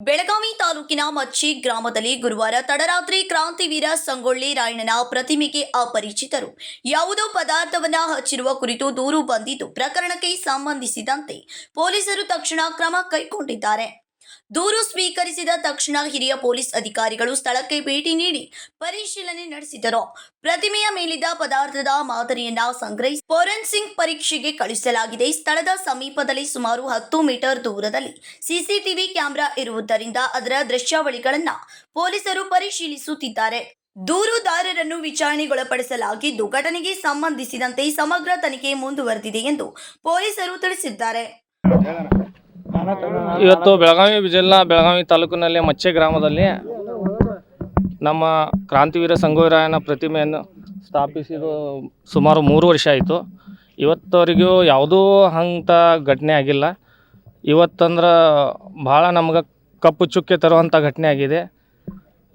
ಬೆಳಗಾವಿ ತಾಲೂಕಿನ ಮಚ್ಚಿ ಗ್ರಾಮದಲ್ಲಿ ಗುರುವಾರ ತಡರಾತ್ರಿ ಕ್ರಾಂತಿವೀರ ಸಂಗೊಳ್ಳಿ ರಾಯಣ್ಣನ ಪ್ರತಿಮೆಗೆ ಅಪರಿಚಿತರು. ಯಾವುದೋ ಪದಾರ್ಥವನ್ನ ಹಚ್ಚಿರುವ ಕುರಿತು ದೂರು ಬಂದಿದ್ದು ಪ್ರಕರಣಕ್ಕೆ ಸಂಬಂಧಿಸಿದಂತೆ ಪೊಲೀಸರು ತಕ್ಷಣ ಕ್ರಮ ಕೈಗೊಂಡಿದ್ದಾರೆ. ದೂರು ಸ್ವೀಕರಿಸಿದ ತಕ್ಷಣ ಹಿರಿಯ ಪೊಲೀಸ್ ಅಧಿಕಾರಿಗಳು ಸ್ಥಳಕ್ಕೆ ಭೇಟಿ ನೀಡಿ ಪರಿಶೀಲನೆ ನಡೆಸಿದರು. ಪ್ರತಿಮೆಯ ಮೇಲಿದ್ದ ಪದಾರ್ಥದ ಮಾದರಿಯನ್ನ ಸಂಗ್ರಹಿಸಿ ಫೋರೆನ್ಸಿಕ್ ಪರೀಕ್ಷೆಗೆ ಕಳುಹಿಸಲಾಗಿದೆ. ಸ್ಥಳದ ಸಮೀಪದಲ್ಲಿ ಸುಮಾರು ಹತ್ತು ಮೀಟರ್ ದೂರದಲ್ಲಿ ಸಿಸಿಟಿವಿ ಕ್ಯಾಮೆರಾ ಇರುವುದರಿಂದ ಅದರ ದೃಶ್ಯಾವಳಿಗಳನ್ನ ಪೊಲೀಸರು ಪರಿಶೀಲಿಸುತ್ತಿದ್ದಾರೆ. ದೂರುದಾರರನ್ನು ವಿಚಾರಣೆಗೊಳಪಡಿಸಲಾಗಿದ್ದು ಘಟನೆಗೆ ಸಂಬಂಧಿಸಿದಂತೆ ಸಮಗ್ರ ತನಿಖೆ ಮುಂದುವರೆದಿದೆ ಎಂದು ಪೊಲೀಸರು ತಿಳಿಸಿದ್ದಾರೆ. ಇವತ್ತು ಬೆಳಗಾವಿ ಜಿಲ್ಲಾ ಬೆಳಗಾವಿ ತಾಲೂಕಿನಲ್ಲಿ ಮಚ್ಚೆ ಗ್ರಾಮದಲ್ಲಿ ನಮ್ಮ ಕ್ರಾಂತಿವೀರ ಸಂಗೋರಾಯನ ಪ್ರತಿಮೆಯನ್ನು ಸ್ಥಾಪಿಸಿದ್ದು ಸುಮಾರು ಮೂರು ವರ್ಷ ಆಯಿತು. ಇವತ್ತವರೆಗೂ ಯಾವುದೂ ಅಂಥ ಘಟನೆ ಆಗಿಲ್ಲ. ಇವತ್ತಂದ್ರೆ ಭಾಳ ನಮ್ಗೆ ಕಪ್ಪು ಚುಕ್ಕೆ ತರುವಂಥ ಘಟನೆ ಆಗಿದೆ.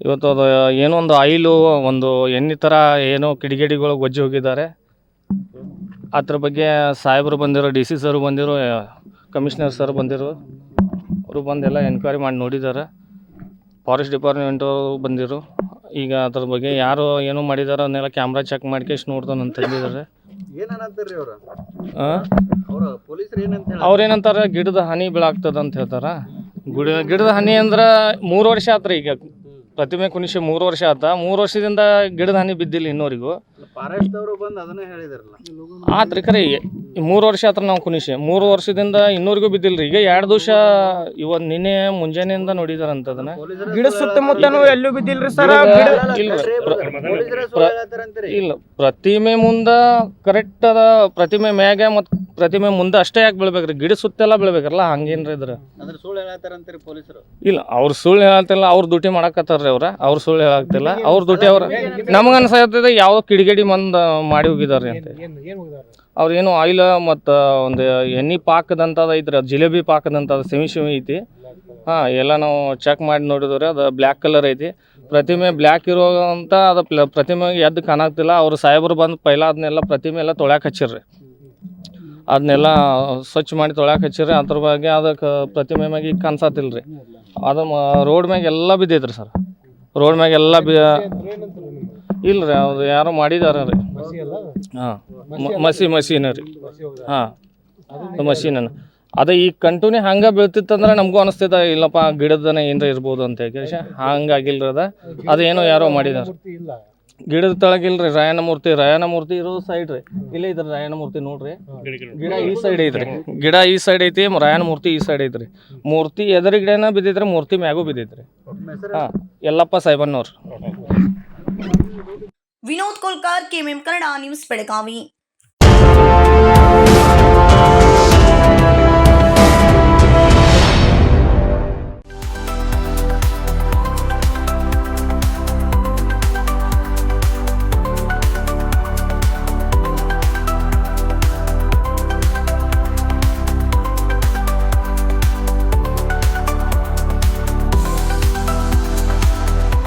ಇವತ್ತು ಅದು ಏನೋ ಒಂದು ಆಯಿಲು, ಒಂದು ಥರ ಏನೋ ಕಿಡಿಗೇಡಿಗಳು ಗೊಜ್ಜಿ ಹೋಗಿದ್ದಾರೆ. ಅದ್ರ ಬಗ್ಗೆ ಸಾಹೇಬರು ಬಂದಿರೋ, ಡಿ ಸಿ ಸರ್ ಬಂದಿರೋ ಕಮಿಷನರ್ ಸರ್ ಬಂದಿರು ಅವರು ಬಂದೆಲ್ಲ ಎನ್ಕ್ವೈರಿ ಮಾಡಿ ನೋಡಿದ್ದಾರೆ. ಫಾರೆಸ್ಟ್ ಡಿಪಾರ್ಟ್ಮೆಂಟು ಬಂದಿರು. ಈಗ ಅದ್ರ ಬಗ್ಗೆ ಯಾರು ಏನು ಮಾಡಿದಾರೆ ಅದನ್ನೆಲ್ಲ ಕ್ಯಾಮ್ರಾ ಚೆಕ್ ಮಾಡ್ಕೇಶ್ ಏನಂತ ಹೇಳ ಅವ್ರೇನಂತಾರೆ ಗಿಡದ ಹನಿ ಬೀಳಾಗ್ತದ ಅಂತ ಹೇಳ್ತಾರ? ಗುಡ ಗಿಡದ ಹನಿ ಅಂದ್ರೆ ಮೂರು ವರ್ಷ ಆತ್ರಿ ಈಗ. ಪ್ರತಿಮೆ ಕುಣಿಸಿ ಮೂರು ವರ್ಷ ಆತ. ಮೂರು ವರ್ಷದಿಂದ ಗಿಡದ ಹನಿ ಬಿದ್ದಿಲ್ಲ ಇನ್ನೂರಿಗೂ ಫಾರೆಸ್ಟ್ ಅವರು ಬಂದು ಅದನ್ನೇ ಹೇಳಿದಾರಲ್ಲ ಆತ್ರಿ ಖರೆ ಮೂರು ವರ್ಷ ಆತ್ರ ನಾವು ಕುಣಿಸಿ ಮೂರು ವರ್ಷದಿಂದ ಇನ್ನೂರಿಗೂ ಬಿದ್ದಿಲ್ಲ ರೀ ಈಗ ಎರಡು ದಿವಸ ಇವತ್ತು ನಿನ್ನೆ ಮುಂಜಾನೆಯಿಂದ ನೋಡಿದಾರಂತ ಅದನ್ನ ಗಿಡ ಸುತ್ತಮುತ್ತನು ಎಲ್ಲೂ ಬಿದ್ದಿಲ್ರಿ ಸರ್ ಇಲ್ಲ ಪ್ರತಿಮೆ ಮುಂದ ಕರೆಕ್ಟ್ ಅದ ಪ್ರತಿಮೆ ಮ್ಯಾಗ ಮತ್ತು ಪ್ರತಿಮೆ ಮುಂದೆ ಅಷ್ಟೇ ಯಾಕೆ ಬೀಳ್ಬೇಕ್ರಿ ಗಿಡ ಸುತ್ತೆಲ್ಲ ಬೀಳ್ಬೇಕಲ್ಲ ಹಂಗೇನ್ರಿ ಇದ್ರ ಇಲ್ಲ ಅವ್ರ ಸುಳ್ಳು ಹೇಳತ್ತಿಲ್ಲ ಅವ್ರ ಡ್ಯೂಟಿ ಮಾಡಕತ್ತಾರ್ರಿ ಅವ್ರ ಅವ್ರ ಸುಳ್ಳು ಹೇಳಾಕ್ತಿಲ್ಲ ಅವ್ರ ಡ್ಯೂಟಿ ಅವ್ರ ನಮ್ಗೆ ಅನ್ಸತ್ತಿದೆ ಯಾವ ಕಿಡಿಗೇಡಿ ಮಂದ ಮಾಡಿ ಹೋಗಿದಾರ್ರಿ ಅಂತ. ಅವ್ರು ಏನು ಆಯಿಲ್ ಮತ್ತು ಒಂದು ಎಣ್ಣೆ ಪಾಕದಂಥದ್ದು ಐತ್ರಿ ಅದು ಜಿಲೇಬಿ ಪಾಕದಂಥದ್ದು ಸಿಮಿ ಸಿಮಿ ಐತಿ. ಹಾಂ ಎಲ್ಲ ನಾವು ಚೆಕ್ ಮಾಡಿ ನೋಡಿದ್ರೆ ಅದು ಬ್ಲ್ಯಾಕ್ ಕಲರ್ ಐತಿ. ಪ್ರತಿಮೆ ಬ್ಲ್ಯಾಕ್ ಇರೋ ಅಂತ ಅದು ಪ್ಲ ಪ್ರತಿಮೆಗೆ ಎದ್ದು ಕಾಣಾಗ್ತಿಲ್ಲ. ಅವ್ರು ಸಾಹೇಬರು ಬಂದು ಪೈಲ ಅದನ್ನೆಲ್ಲ ಪ್ರತಿಮೆ ಎಲ್ಲ ತೊಳ್ಯಾಕೆ ಹಚ್ಚಿರ್ರಿ. ಅದನ್ನೆಲ್ಲ ಸ್ವಚ್ಛ ಮಾಡಿ ತೊಳ್ಯಾಕೆ ಹಚ್ಚಿರ್ರಿ. ಅದ್ರ ಬಗ್ಗೆ ಅದಕ್ಕೆ ಪ್ರತಿಮೆ ಮ್ಯಾಗ ಈಗ ಕಾಣಿಸತ್ತಿಲ್ಲ ರೀ ಅದು ರೋಡ್ ಮ್ಯಾಗ ಎಲ್ಲ ಬಿದ್ದೈತ್ರಿ ಸರ್. ರೋಡ್ ಮ್ಯಾಗೆಲ್ಲ ಬಿ ಇಲ್ಲ ರೀ ಅವ್ರು ಯಾರೋ ಮಾಡಿದಾರ ರೀ. ಹಾಂ ಮಸಿ ಮಸೀನ ರೀ. ಹಾಂ ಮಷೀನನ್ನು ಅದ ಈ ಕಂಟುನಿ ಹಂಗೆ ಬೀಳ್ತಿತ್ತಂದ್ರೆ ನಮಗೂ ಅನಿಸ್ತದ ಇಲ್ಲಪ್ಪ ಗಿಡದನ ಏನರ ಇರ್ಬೋದು ಅಂತ ಹೇಳಿ ಹಂಗಾಗಿಲ್ರಿ ಅದ. ಅದೇನೋ ಯಾರೋ ಮಾಡಿದಾರೆ. ಗಿಡದ ತಳಗಿಲ್ರಿ ರಾಯನ ಮೂರ್ತಿ. ರಾಯನ ಮೂರ್ತಿ ಇರೋ ಸೈಡ್ ರೀ. ಇಲ್ಲೇ ಇದ್ರಿ ರಾಯನ ಮೂರ್ತಿ ನೋಡ್ರಿ. ಗಿಡ ಈ ಸೈಡ್ ಐತ್ರಿ. ಗಿಡ ಈ ಸೈಡ್ ಐತಿ ರಾಯನ ಮೂರ್ತಿ ಈ ಸೈಡ್ ಐತ್ರಿ. ಮೂರ್ತಿ ಎದುರುಗಿಡನ ಬಿದ್ದಿದ್ರೆ ಮೂರ್ತಿ ಮ್ಯಾಗೂ ಬಿದ್ದೈತ್ರಿ. ಹಾಂ Yellappa ಸಾಹೇಬನ್ನವ್ರು. Vinod Kolkar KMM Kannada news Belagavi